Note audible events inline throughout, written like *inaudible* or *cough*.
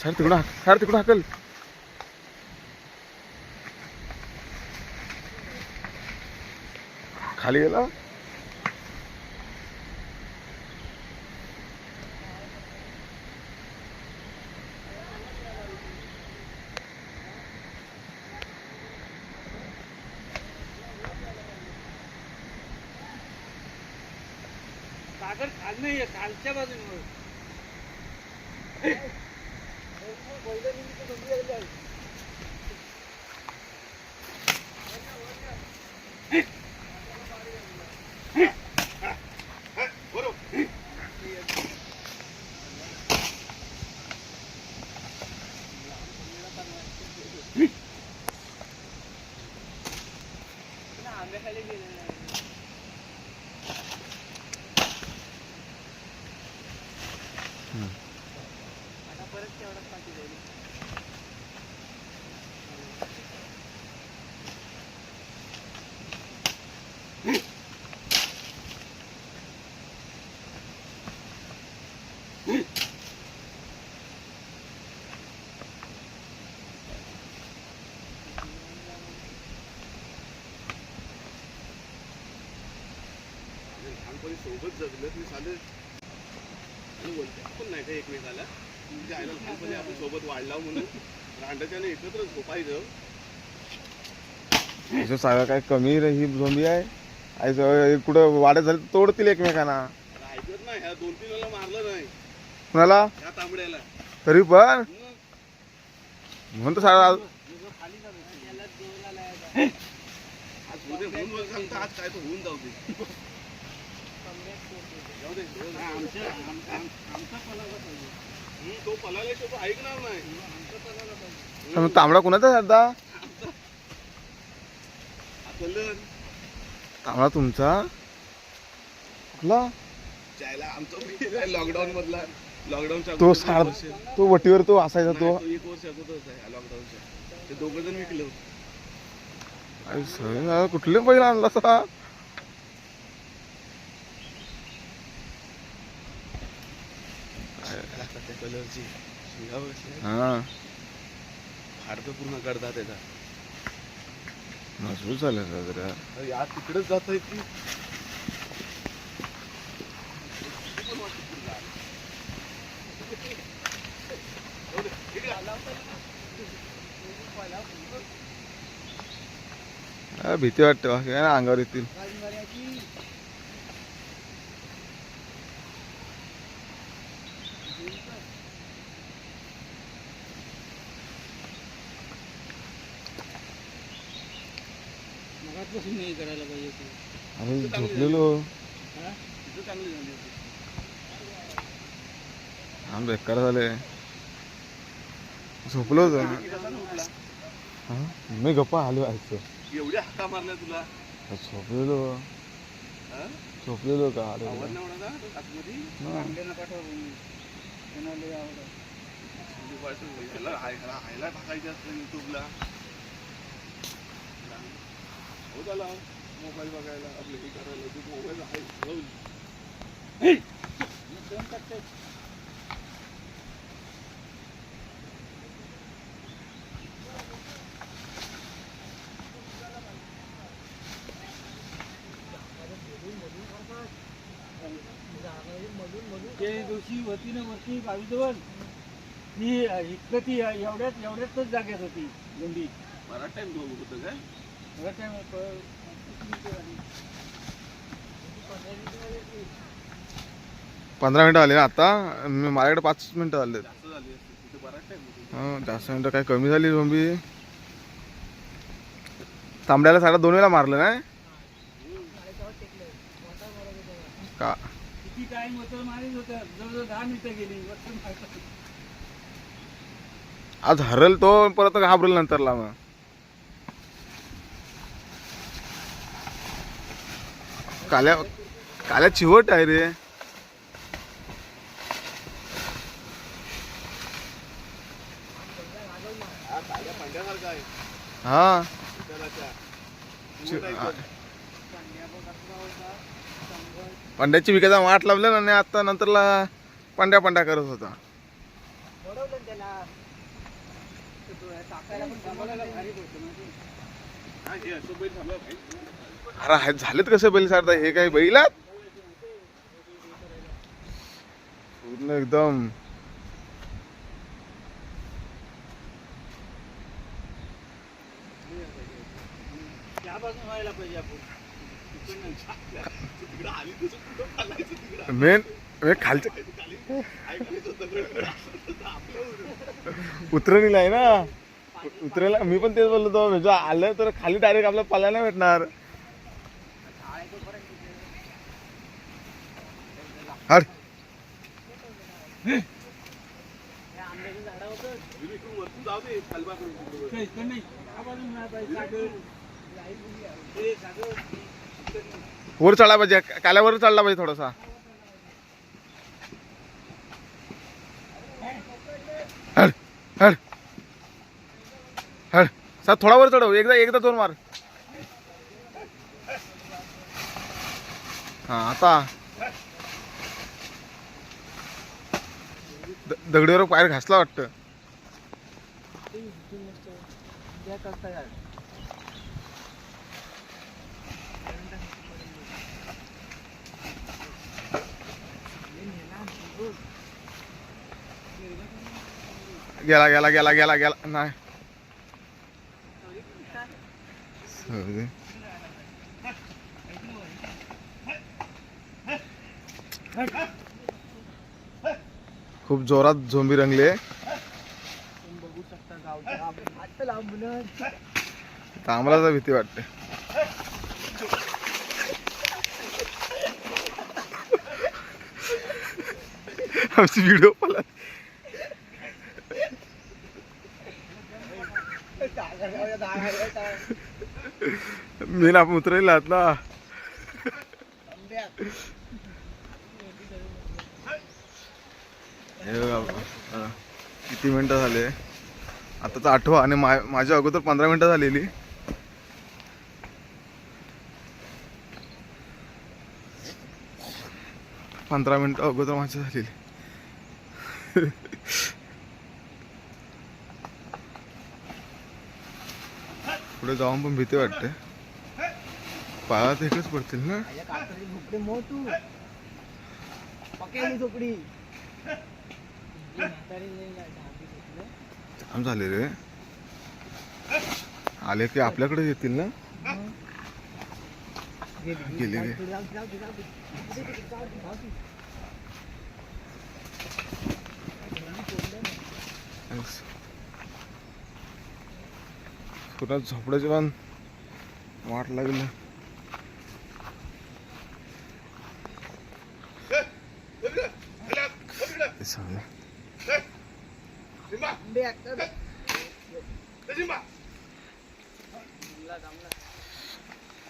Sir तिकडं हाक sir तिकडं हाकल. खाली गेला. सागर खाल नाही खालच्या बाजूने आंब्याखाली गेलेला आता परत तेवढाच पाठी जाईल लहानपणी सोबत जगलेत मी साधे आणि बोलते पण नाही का एकमेकाला म्हणजे आईला लहानपणी आपण सोबत वाढला म्हणून. रांडाच्याने एकत्र झोपायचं. असं सांगा काय कमी रे ही झोंबी आहे? आई सगळं कुठं वाढत झाली तर तोडतील एकमेकांना. अरे ऐकत नाही ह्या दोन तीन वेळेला मारलं नाही. कुणाला? ह्या तांबड्याला. तरी पण. मग सारा जोर आलाय आज उद्या होऊन बघ सांगता आज काय तर होऊन जाऊ दे. जाऊ दे आमच्या आम- आम- आमचा पलाला तो ऐकणार नाही. तांबडा कुणाचा आता? तांबडा तुमचा? कुठला? जायला आमचा लॉकडाऊन मधला. लॉकडाऊनच्या तो सार तो वटीवर तो असायचा तो. एक वर्ष अगोदरच आहे लॉकडाऊनच्या ते दोघं जण विकलं सगळं कुठले बैल आणला असा त्या कलरची हा. हाडकं पूर्ण करतात त्याचा मजबूत झालं जरा? अरे या तिकडेच जात आहे ती. भीती वाटते. अंगावर येतील मगाचपासून नाही करायला पाहिजे ते. आम्ही झोपलेलो तिथं चांगली झाली होती आम बेकार झाले झोपलो हा? मी गप्पा आलो आयचं. एवढ्या हाका मारल्या तुला? झोपलेलो. हा? झोपलेलो का आलो. ह्याला टाकायचं असतं युट्यूबला. हो झाला मोबाईल बघायला आपलं हे करायला. तू मोबाईल आहे हो. ते दिवशी होती ना वरती बावीजवळ ती इतकं ती एवढ्याच एवढ्याच जागेत होती गुंडी. बराच टाइम दोन होतं काय? बरं आहे, प- किती मिनिटं झाली? पंधरा मिनिटं आले ना आता. मी- माझ्याकडे पाच मिनिटं झाले हा जास्त मिनिटं काय कमी झाली झोंबी. तांबड्याला साडा दोन वेळा मारलं नाही का. आज हरल तो परत घाबरेल नंतरला मग. काल्या काल्या चिवट आहे रे हा काळ्या पांढऱ्यासारखा आहे हा विठ्ठलाच्या. चि- उलट हा. ऐकत. कांद्या बघ कसला होता, हा. पंड्याची विकायचा वाट लावलं ना आणि आता नंतरला पंड्या पंड्या करत होता. अरे हे झालेत कसे बैल सारता हे काय बैलात? पूर्ण एकदम. त्या बाजून व्हायला पाहिजे आपण. मेन मे खालच्या उतरणीला आहे ना. उतरायला मी पण तेच बोललो होतो म्हणजे आलं तर खाली डायरेक्ट आपल्याला पलायला नाही भेटणार. हट. इकडून वरतून वर चढला पाहिजे काल्यावर चढला पाहिजे थोडासा. हड हड हड. सा थोडा वर चढव एकदा एकदा दोन मार. हा आता. दगडीवर पायर घासला वाटतं. गेला गेला गेला गेला गेला. नाही. खूप जोरात झोंबी रंगले तर आम्हाला तर भीती वाटते. आमची व्हिडिओ पाला मी ना उतरेल उतरायला ना. हे किती मिनिटं झाले? आताच आठवा आणि मा- माझ्या अगोदर पंधरा मिनिटं झालेली. पंधरा मिनिटं अगोदर माझी झालेली. *laughs* पुढे जाऊन पण भीती वाटते. पायात एकच पडतील ना? जाम झाले रे. आले की आपल्याकडे येतील ना? गेली गे पुन्हा झोपड्याचे पण वाट लागली.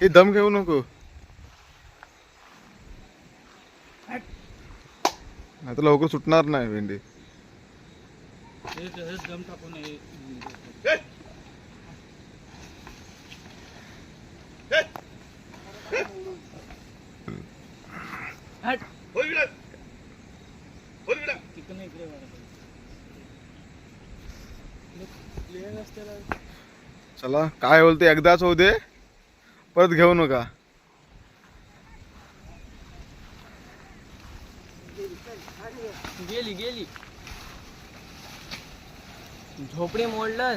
हे दम घेऊ नको. आता लवकर सुटणार नाही भेंडी. दम टाकून हे- ए, ए, हट. हो इकडं. हो इकडं. तिकडनं इकडे व्हायला पाहिजे. Clear रस्त्याला चला काय बोलते एकदाच होऊ दे. परत घेऊ नका. गेली गेली. झोपडी मोडलं.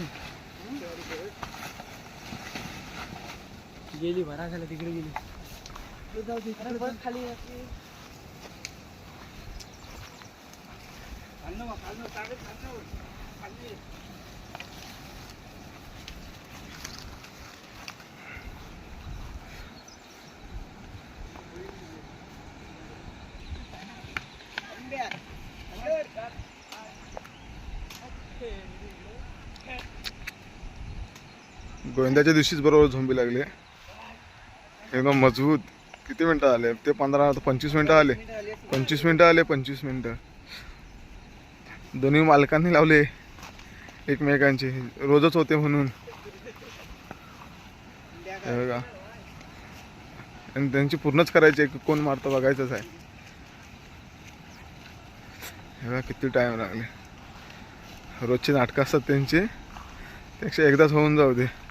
गेली भरा झाला तिकडे गेली. जाऊ दे बस खाली गोविंदाच्या दिवशीच बरोबर झोंबी लागले. एकदम मजबूत. किती मिनटं आले? ते पंधरा पंचवीस मिनटं आले. पंचवीस मिनटं आले पंचवीस मिनटं. दोन्ही मालकांनी लावले एकमेकांचे. रोजच होते म्हणून. हे बघा. आणि त्यांची पूर्णच करायची आहे, कोण मारतं बघायचंच आहे. हे बघा किती टाइम लागले. रोजची नाटकं असतात त्यांची. त्यापेक्षा एकदाच होऊन जाऊ दे.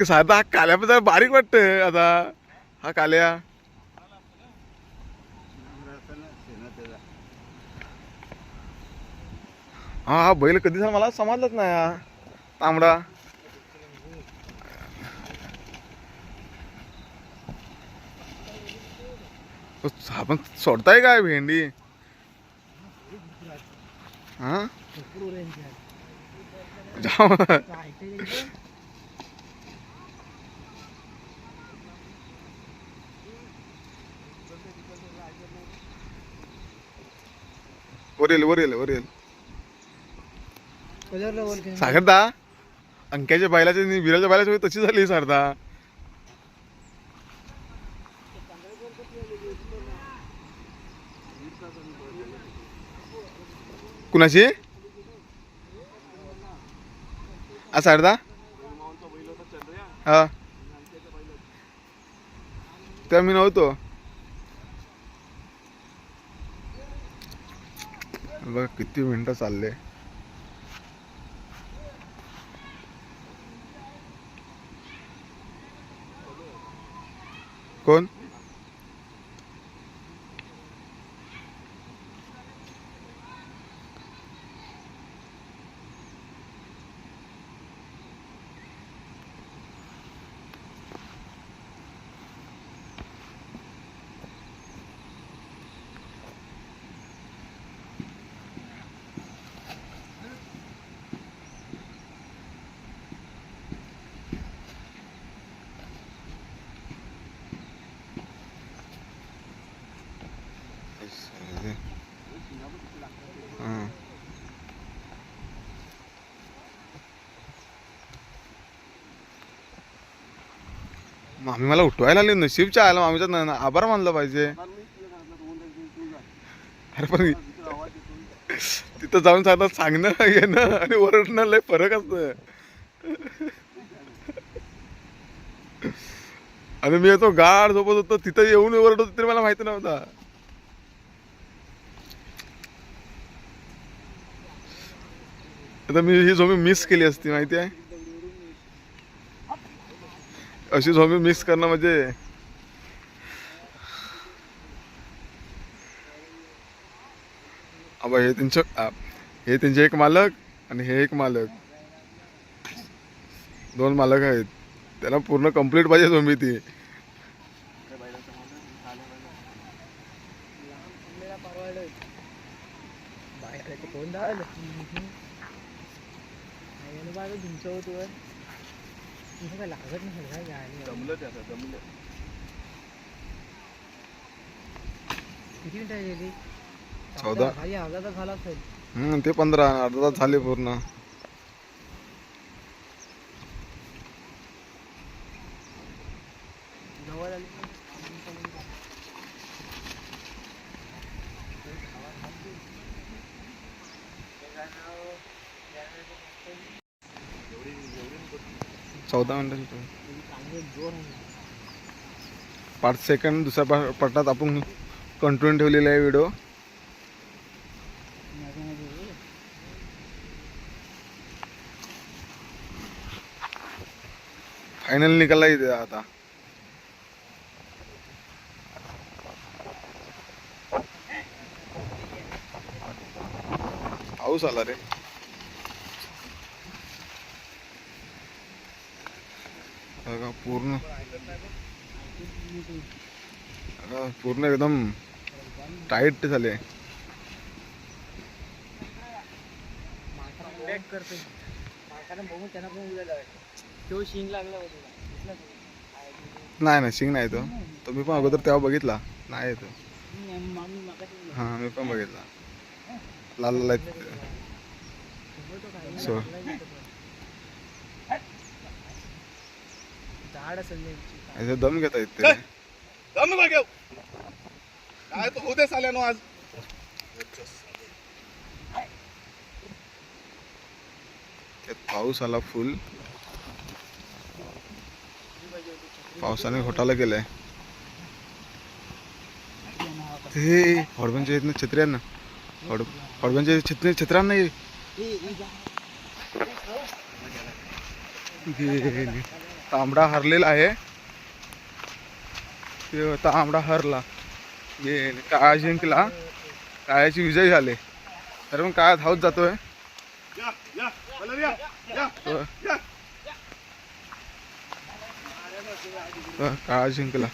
सा- साधा हा काल्या पण जरा बारीक वाटतंय. आता हा काल्या. हा हा बैल कधी झाला? मला समजलंच नाही हा. तांबडा. आपण सोडताय काय भेंडी? हा? वर येईल वर येईल वर येईल सागरदा अंक्याच्या आणि विराच्या वेळी तशी झाली सारदा कुणाची? सारदा हा. त्या मी नव्हतो. बघा किती मिनिटं चालले. कोण हां मामी मला उठवायला आले नशीबच्या आला मामीचा आभार मानला पाहिजे. अरे पण तिथं जाऊन साधं सांगणं येणं आणि ओरडणं लय फरक असतं. आणि मी येतो गाड झोपत होतो तिथं येऊन ओरडत होतो तरी मला माहिती नव्हता. आता मी ही झोपी मिस केली असती माहिती आहे? अशी झोमी मिस करणं म्हणजे अबा हे त्यांचं हे त्यांचे एक मालक आणि हे एक मालक. दोन मालक आहेत. त्याला पूर्ण कंप्लीट पाहिजे झोमी ती. कोण तुमचं काय लागत नाही काय गाडी जमलं ते आता जमलं. किती मिनिटं गेली? चौदा. खाली अर्धा तास झाला असेल. हम्म, ते पंधरा अर्धा तास झाले पूर्ण. जवळ आली चौदा मिनिटांचं पाच सेकंड दुसऱ्या पा- पटात आपण कंटिन्यू ठेवलेला आहे व्हिडिओ फायनल निकाला इथे आता. पाऊस आला रे. बघा पूर्ण. पूर्ण एकदम टाईट झाले? नाही नाही शिंग नाही तो. तो मी पण अगोदर तेव्हा बघितला. नाही तो हा मी पण बघितला. लाल सो लागला इथं पण. झाड असेल त्यांची. याचे दम घेता येत ते दम लागेल काय तो होते साल्यानो आज. त्यात पाऊस आला फुल. पावसाने घोटाळा केलाय. ते हडबनच्या इथनं छत्र्या ना हड हडबनच्या छत्री नाही गेली. तांबडा हरलेला आहे. तांबडा हरला. काळा जिंकला काळ्याची विजय झाले. तर मग काळात हाऊस जातोय. काळा जिंकला